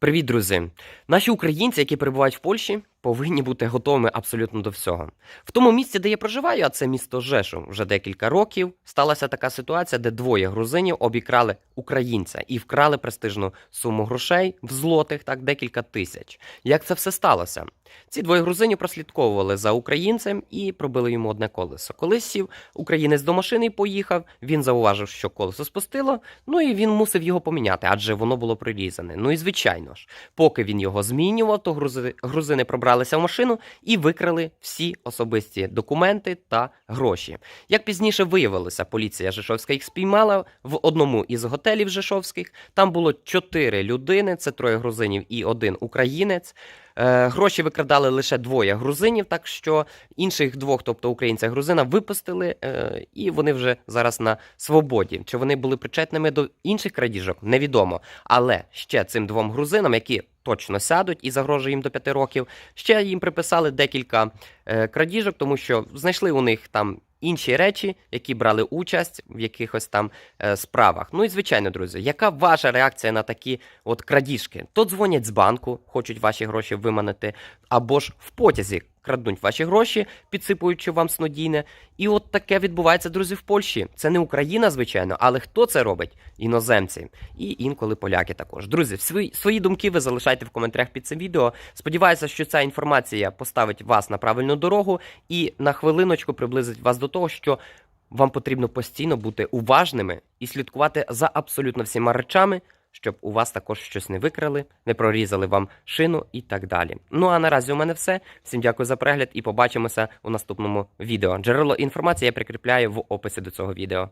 Привіт, друзі! Наші українці, які перебувають в Польщі, повинні бути готовими абсолютно до всього. В тому місці, де я проживаю, а це місто Жешу, вже декілька років сталася така ситуація, де двоє грузинів обікрали українця і вкрали престижну суму грошей в злотих, так декілька тисяч. Як це все сталося? Ці двоє грузинів прослідковували за українцем і пробили йому одне колесо. Коли сів українець до машини і поїхав, він зауважив, що колесо спустило, ну і він мусив його поміняти, адже воно було прирізане. Ну і звичайно ж, поки він його змінював, то грузи, грузини пробралися в машину і викрали всі особисті документи та гроші. Як пізніше виявилося, поліція Жешовська їх спіймала в одному із готелів Жешовських. Там було чотири людини: це троє грузинів і один українець. Е, Гроші викрадали лише двоє грузинів, так що інших двох, тобто українця-грузина, випустили, е, і вони вже зараз на свободі. Чи вони були причетними до інших крадіжок, невідомо. Але ще цим двом грузинам, які точно сядуть і загрожує їм до п'яти років, ще їм приписали декілька е, крадіжок, тому що знайшли у них там. Інші речі, які брали участь в якихось там е, справах. Ну і звичайно, друзі, яка ваша реакція на такі от крадіжки? То дзвонять з банку, хочуть ваші гроші виманити, або ж в потязі крадуть ваші гроші, підсипуючи вам снодійне. І от таке відбувається, друзі, в Польщі. Це не Україна, звичайно, але хто це робить? Іноземці і інколи поляки також. Друзі, свої, свої думки ви залишайте в коментарях під цим відео. Сподіваюся, що ця інформація поставить вас на правильну дорогу і на хвилиночку приблизить вас до того, що вам потрібно постійно бути уважними і слідкувати за абсолютно всіма речами, щоб у вас також щось не викрали, не прорізали вам шину і так далі. Ну а наразі у мене все. Всім дякую за перегляд і побачимося у наступному відео. Джерело інформації я прикріпляю в описі до цього відео.